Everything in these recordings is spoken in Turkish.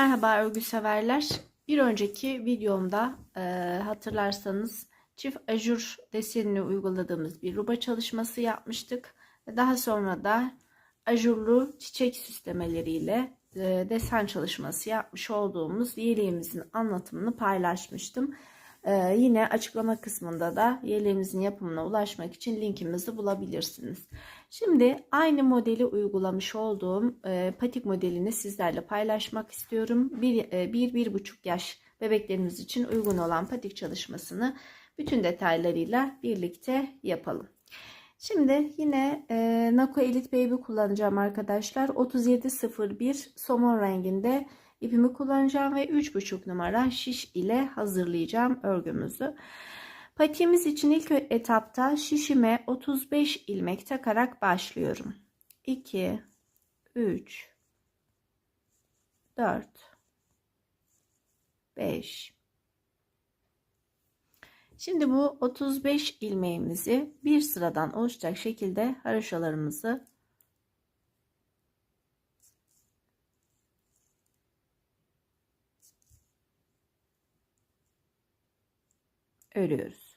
Merhaba örgü severler. Bir önceki videomda e, hatırlarsanız çift ajur desenini uyguladığımız bir ruba çalışması yapmıştık. Daha sonra da ajurlu çiçek süslemeleriyle e, desen çalışması yapmış olduğumuz yeleğimizin anlatımını paylaşmıştım. E, yine açıklama kısmında da yeleğimizin yapımına ulaşmak için linkimizi bulabilirsiniz. Şimdi aynı modeli uygulamış olduğum e, patik modelini sizlerle paylaşmak istiyorum. 1-1,5 yaş bebeklerimiz için uygun olan patik çalışmasını bütün detaylarıyla birlikte yapalım. Şimdi yine e, Nako Elite Baby kullanacağım arkadaşlar. 3701 somon renginde ipimi kullanacağım ve 3,5 numara şiş ile hazırlayacağım örgümüzü. Patiğimiz için ilk etapta şişime 35 ilmek takarak başlıyorum. 2 3 4 5 Şimdi bu 35 ilmeğimizi bir sıradan oluşacak şekilde haroşalarımızı örüyoruz.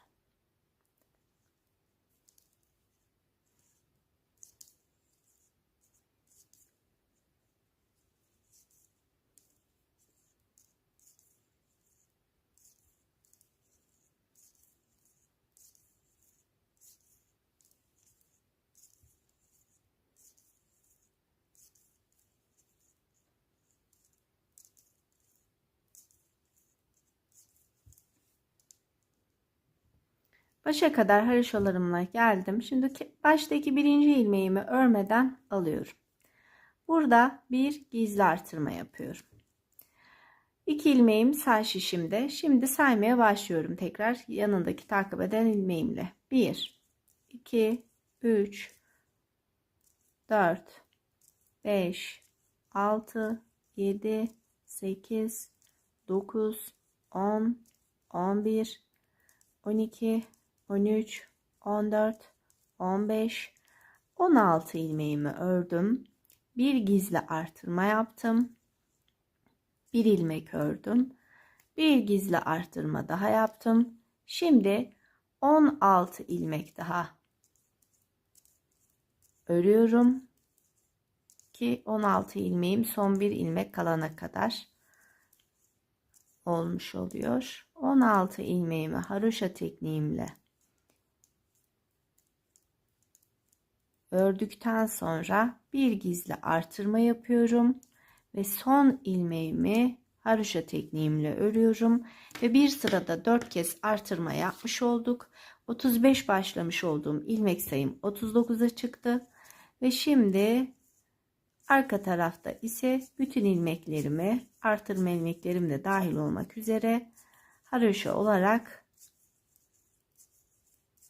Başa kadar haroşalarımla geldim. Şimdi baştaki birinci ilmeğimi örmeden alıyorum. Burada bir gizli artırma yapıyorum. İki ilmeğim sağ şişimde. Şimdi saymaya başlıyorum tekrar yanındaki takip eden ilmeğimle. 1 2 3 4 5 6 7 8 9 10 11 12 13, 14, 15, 16 ilmeğimi ördüm. Bir gizli artırma yaptım. Bir ilmek ördüm. Bir gizli artırma daha yaptım. Şimdi 16 ilmek daha örüyorum ki 16 ilmeğim son bir ilmek kalana kadar olmuş oluyor. 16 ilmeğimi haroşa tekniğimle ördükten sonra bir gizli artırma yapıyorum ve son ilmeğimi haroşa tekniğimle örüyorum ve bir sırada 4 kez artırma yapmış olduk. 35 başlamış olduğum ilmek sayım 39'a çıktı ve şimdi arka tarafta ise bütün ilmeklerimi artırma ilmeklerim de dahil olmak üzere haroşa olarak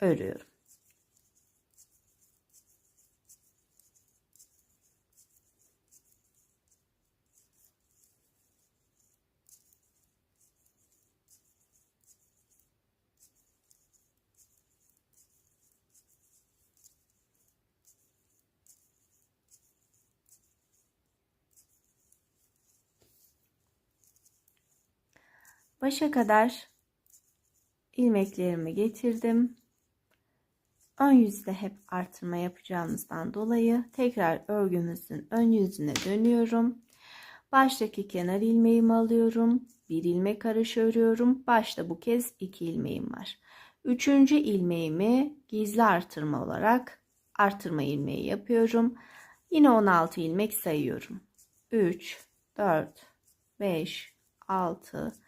örüyorum. Başa kadar ilmeklerimi getirdim. Ön yüzde hep artırma yapacağımızdan dolayı tekrar örgümüzün ön yüzüne dönüyorum. Baştaki kenar ilmeğimi alıyorum. Bir ilmek arası örüyorum. Başta bu kez iki ilmeğim var. Üçüncü ilmeğimi gizli artırma olarak artırma ilmeği yapıyorum. Yine 16 ilmek sayıyorum. 3, 4, 5, 6,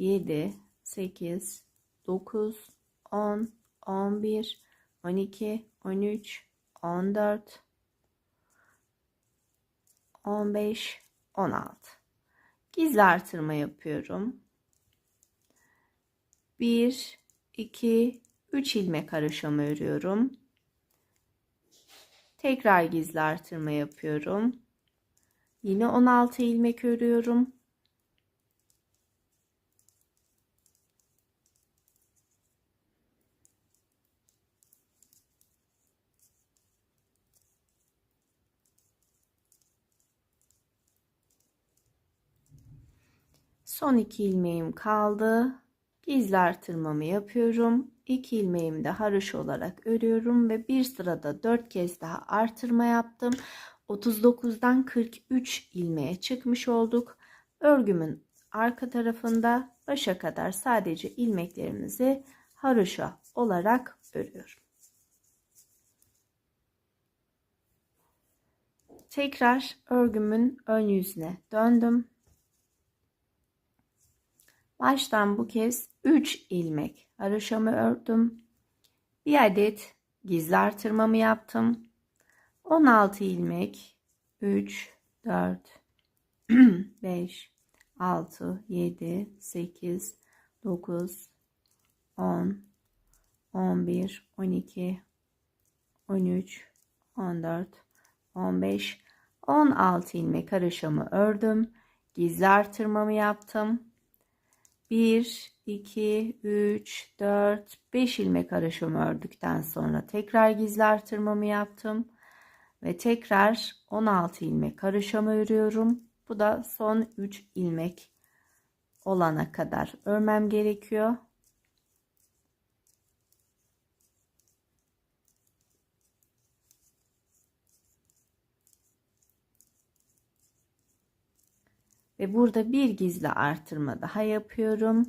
7, 8, 9, 10, 11, 12, 13, 14, 15, 16. Gizli artırma yapıyorum. 1, 2, 3 ilmek haroşamı örüyorum. Tekrar gizli artırma yapıyorum. Yine 16 ilmek örüyorum. Son iki ilmeğim kaldı. Gizli artırmamı yapıyorum. 2 ilmeğimi de haroşa olarak örüyorum ve bir sırada 4 kez daha artırma yaptım. 39'dan 43 ilmeğe çıkmış olduk. Örgümün arka tarafında başa kadar sadece ilmeklerimizi haroşa olarak örüyorum. Tekrar örgümün ön yüzüne döndüm. Baştan bu kez 3 ilmek haroşamı ördüm. Bir adet gizli artırmamı yaptım. 16 ilmek 3 4 5 6 7 8 9 10 11 12 13 14 15 16 ilmek haroşamı ördüm. Gizli artırmamı yaptım. 1 2 3 4 5 ilmek haroşamı ördükten sonra tekrar gizli artırmamı yaptım ve tekrar 16 ilmek haroşamı örüyorum. Bu da son 3 ilmek olana kadar örmem gerekiyor. Ve burada bir gizli artırma daha yapıyorum.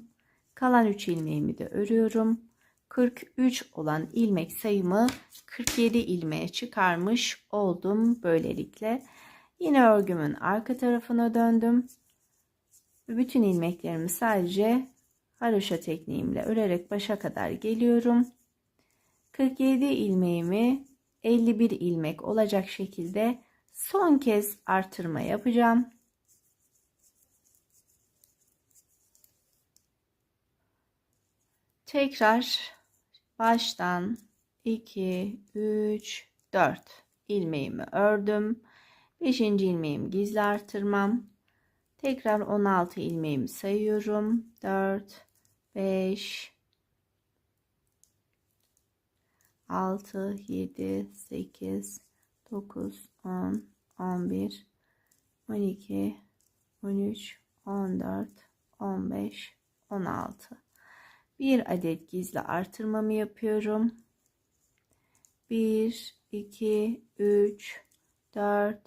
Kalan 3 ilmeğimi de örüyorum. 43 olan ilmek sayımı 47 ilmeğe çıkarmış oldum böylelikle. Yine örgümün arka tarafına döndüm. Bütün ilmeklerimi sadece haroşa tekniğimle örerek başa kadar geliyorum. 47 ilmeğimi 51 ilmek olacak şekilde son kez artırma yapacağım. Tekrar baştan 2 3 4 ilmeğimi ördüm. 5. ilmeğim gizli artırmam. Tekrar 16 ilmeğimi sayıyorum. 4 5 6 7 8 9 10 11 12 13 14 15 16 bir adet gizli artırmamı yapıyorum. 1 2 3 4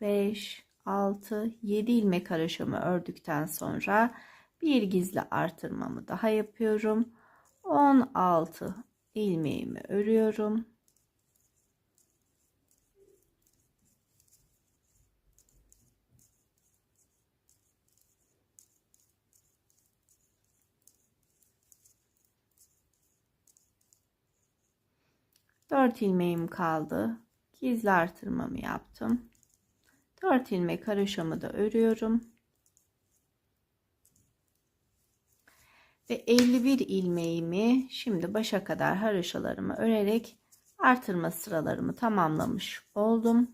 5 6 7 ilmek haroşamı ördükten sonra bir gizli artırmamı daha yapıyorum. 16 ilmeğimi örüyorum. 4 ilmeğim kaldı. Gizli artırmamı yaptım. 4 ilmek haroşamı da örüyorum. Ve 51 ilmeğimi şimdi başa kadar haroşalarımı örerek artırma sıralarımı tamamlamış oldum.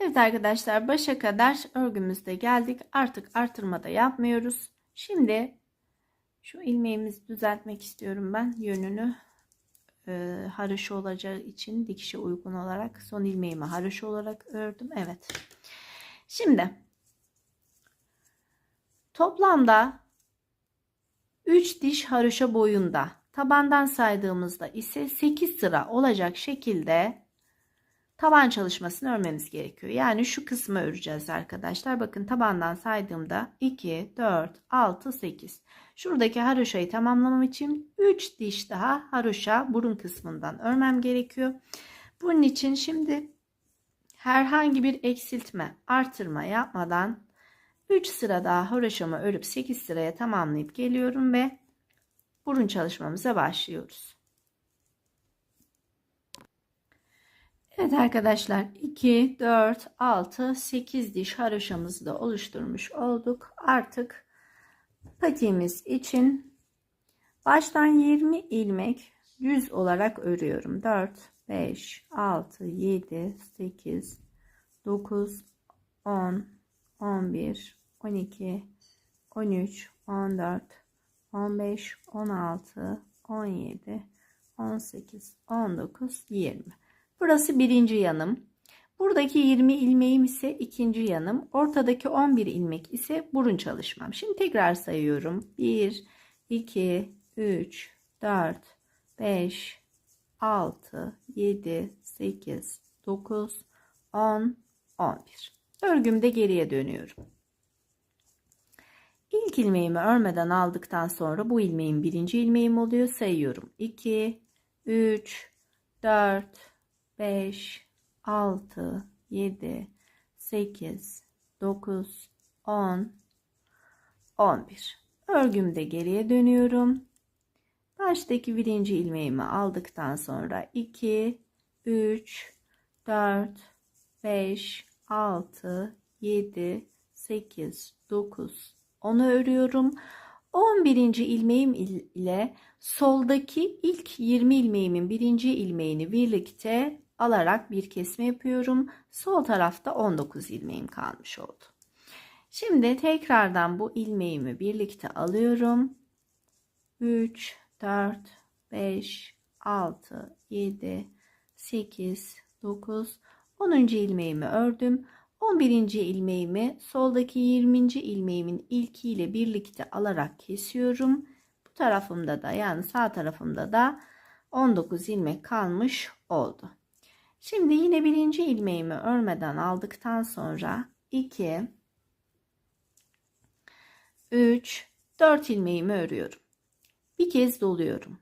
Evet arkadaşlar başa kadar örgümüzde geldik. Artık artırma da yapmıyoruz. Şimdi şu ilmeğimizi düzeltmek istiyorum ben yönünü e, haroşa olacağı için dikişe uygun olarak son ilmeğimi haroşa olarak ördüm. Evet. Şimdi toplamda 3 diş haroşa boyunda tabandan saydığımızda ise 8 sıra olacak şekilde taban çalışmasını örmemiz gerekiyor. Yani şu kısmı öreceğiz arkadaşlar. Bakın tabandan saydığımda 2, 4, 6, 8. Şuradaki haroşayı tamamlamam için 3 diş daha haroşa burun kısmından örmem gerekiyor. Bunun için şimdi herhangi bir eksiltme, artırma yapmadan 3 sıra daha haroşamı örüp 8 sıraya tamamlayıp geliyorum ve burun çalışmamıza başlıyoruz. Evet arkadaşlar 2, 4, 6, 8 diş haroşamızı da oluşturmuş olduk. Artık patiğimiz için baştan 20 ilmek düz olarak örüyorum. 4, 5, 6, 7, 8, 9, 10, 11, 12, 13, 14, 15, 16, 17, 18, 19, 20. Burası birinci yanım. Buradaki 20 ilmeğim ise ikinci yanım. Ortadaki 11 ilmek ise burun çalışmam. Şimdi tekrar sayıyorum. 1, 2, 3, 4, 5, 6, 7, 8, 9, 10, 11. Örgümde geriye dönüyorum. İlk ilmeğimi örmeden aldıktan sonra bu ilmeğin birinci ilmeğim oluyor. Sayıyorum. 2, 3, 4, 5, 6, 7, 8, 9, 10, 11. Örgümde geriye dönüyorum. Baştaki birinci ilmeğimi aldıktan sonra 2, 3, 4, 5, 6, 7, 8, 9, 10'u örüyorum. 11. ilmeğim ile soldaki ilk 20 ilmeğimin birinci ilmeğini birlikte alarak bir kesme yapıyorum. Sol tarafta 19 ilmeğim kalmış oldu. Şimdi tekrardan bu ilmeğimi birlikte alıyorum. 3, 4, 5, 6, 7, 8, 9, 10. ilmeğimi ördüm. 11. ilmeğimi soldaki 20. ilmeğimin ilkiyle birlikte alarak kesiyorum. Bu tarafımda da yani sağ tarafımda da 19 ilmek kalmış oldu. Şimdi yine birinci ilmeğimi örmeden aldıktan sonra 2 3 4 ilmeğimi örüyorum. Bir kez doluyorum.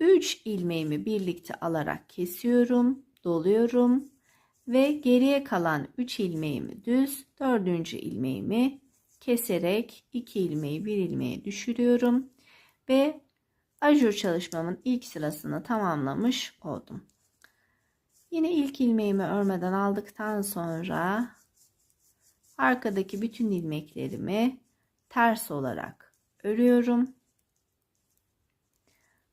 3 ilmeğimi birlikte alarak kesiyorum, doluyorum ve geriye kalan 3 ilmeğimi düz, 4. ilmeğimi keserek 2 ilmeği 1 ilmeğe düşürüyorum ve ajur çalışmamın ilk sırasını tamamlamış oldum. Yine ilk ilmeğimi örmeden aldıktan sonra arkadaki bütün ilmeklerimi ters olarak örüyorum.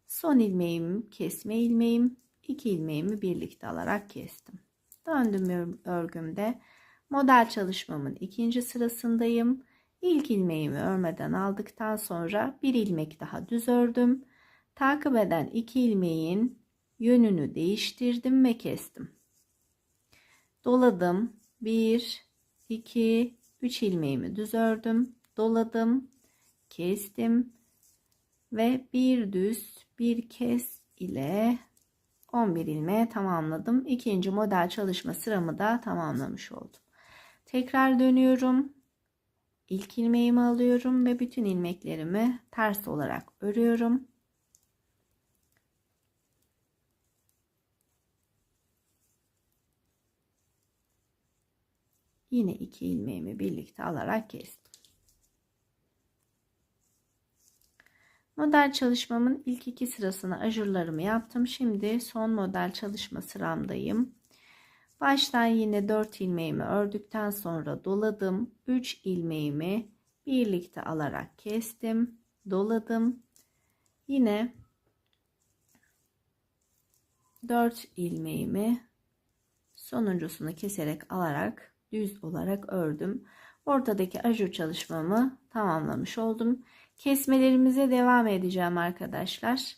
Son ilmeğim kesme ilmeğim, iki ilmeğimi birlikte alarak kestim. Döndüm örgümde model çalışmamın ikinci sırasındayım. İlk ilmeğimi örmeden aldıktan sonra bir ilmek daha düz ördüm. Takip eden iki ilmeğin yönünü değiştirdim ve kestim. Doladım. 1 2 3 ilmeğimi düz ördüm. Doladım. Kestim ve bir düz bir kes ile 11 ilmeğe tamamladım. İkinci model çalışma sıramı da tamamlamış oldum. Tekrar dönüyorum. İlk ilmeğimi alıyorum ve bütün ilmeklerimi ters olarak örüyorum. Yine iki ilmeğimi birlikte alarak kestim. Model çalışmamın ilk iki sırasını ajurlarımı yaptım. Şimdi son model çalışma sıramdayım. Baştan yine 4 ilmeğimi ördükten sonra doladım. 3 ilmeğimi birlikte alarak kestim. Doladım. Yine 4 ilmeğimi sonuncusunu keserek alarak düz olarak ördüm. Ortadaki ajur çalışmamı tamamlamış oldum. Kesmelerimize devam edeceğim arkadaşlar.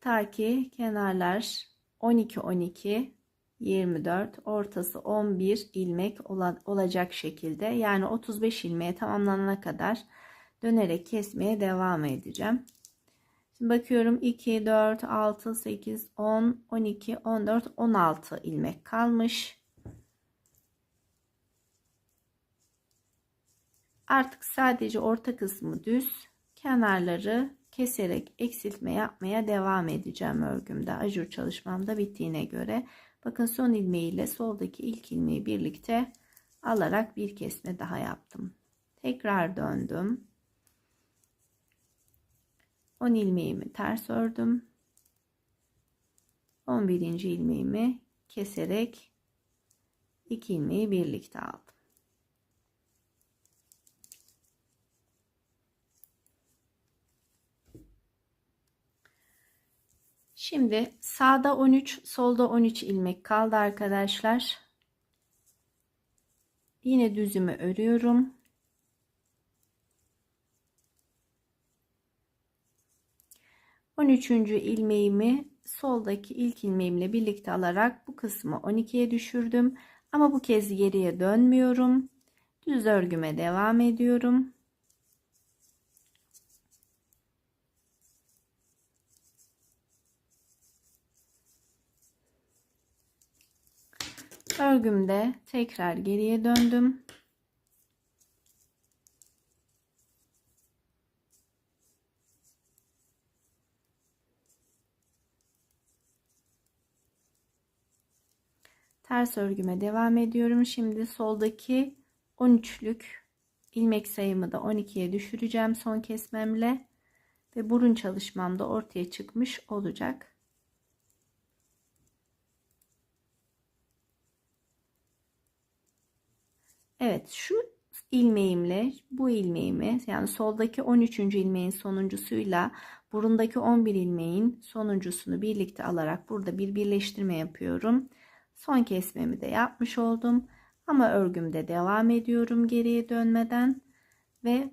Ta ki kenarlar 12 12 24 ortası 11 ilmek olacak şekilde yani 35 ilmeğe tamamlanana kadar dönerek kesmeye devam edeceğim. Şimdi bakıyorum 2 4 6 8 10 12 14 16 ilmek kalmış. Artık sadece orta kısmı düz, kenarları keserek eksiltme yapmaya devam edeceğim örgümde. Ajur çalışmam da bittiğine göre. Bakın son ilmeği ile soldaki ilk ilmeği birlikte alarak bir kesme daha yaptım. Tekrar döndüm. 10 ilmeğimi ters ördüm. 11. ilmeğimi keserek 2 ilmeği birlikte aldım. Şimdi sağda 13, solda 13 ilmek kaldı arkadaşlar. Yine düzümü örüyorum. 13. ilmeğimi soldaki ilk ilmeğimle birlikte alarak bu kısmı 12'ye düşürdüm. Ama bu kez geriye dönmüyorum. Düz örgüme devam ediyorum. Örgümde tekrar geriye döndüm. Ters örgüme devam ediyorum. Şimdi soldaki 13'lük ilmek sayımı da 12'ye düşüreceğim son kesmemle ve burun çalışmam da ortaya çıkmış olacak. Evet şu ilmeğimle bu ilmeğimi yani soldaki 13. ilmeğin sonuncusuyla burundaki 11 ilmeğin sonuncusunu birlikte alarak burada bir birleştirme yapıyorum. Son kesmemi de yapmış oldum. Ama örgümde devam ediyorum geriye dönmeden ve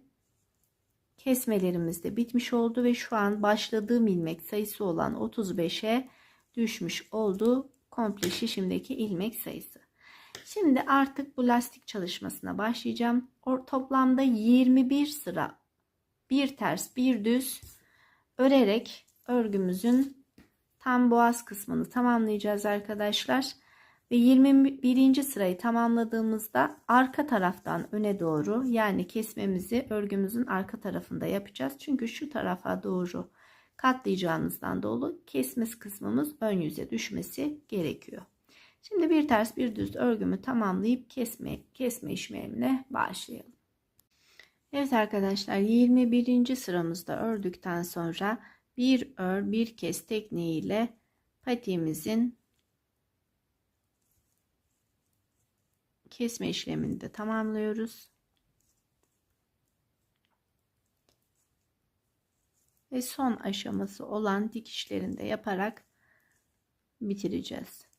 kesmelerimiz de bitmiş oldu ve şu an başladığım ilmek sayısı olan 35'e düşmüş oldu komple şişimdeki ilmek sayısı. Şimdi artık bu lastik çalışmasına başlayacağım. O, toplamda 21 sıra bir ters bir düz örerek örgümüzün tam boğaz kısmını tamamlayacağız arkadaşlar. Ve 21. sırayı tamamladığımızda arka taraftan öne doğru yani kesmemizi örgümüzün arka tarafında yapacağız. Çünkü şu tarafa doğru katlayacağımızdan dolu kesmesi kısmımız ön yüze düşmesi gerekiyor. Şimdi bir ters bir düz örgümü tamamlayıp kesme, kesme işlemine başlayalım. Evet arkadaşlar 21. sıramızda ördükten sonra bir ör bir kes tekniğiyle patiğimizin kesme işlemini de tamamlıyoruz. Ve son aşaması olan dikişlerini de yaparak bitireceğiz.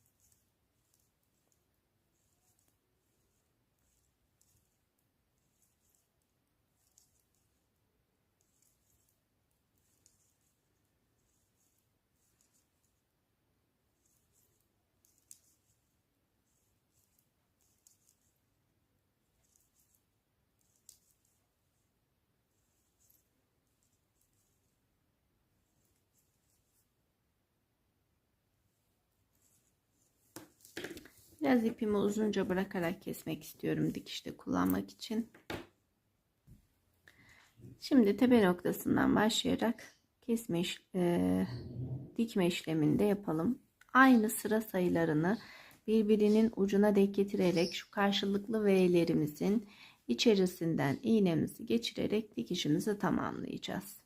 Biraz ipimi uzunca bırakarak kesmek istiyorum dikişte kullanmak için. Şimdi tepe noktasından başlayarak kesme e, dikme işlemini de yapalım. Aynı sıra sayılarını birbirinin ucuna denk getirerek şu karşılıklı V'lerimizin içerisinden iğnemizi geçirerek dikişimizi tamamlayacağız.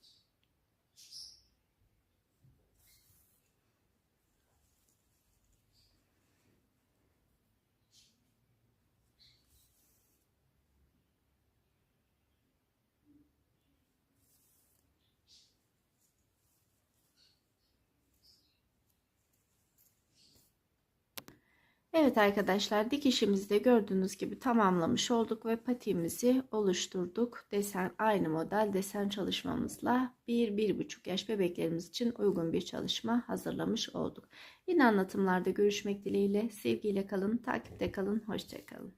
Evet arkadaşlar dikişimizi de gördüğünüz gibi tamamlamış olduk ve patiğimizi oluşturduk. Desen aynı model desen çalışmamızla 1-1,5 yaş bebeklerimiz için uygun bir çalışma hazırlamış olduk. Yine anlatımlarda görüşmek dileğiyle sevgiyle kalın, takipte kalın, hoşçakalın.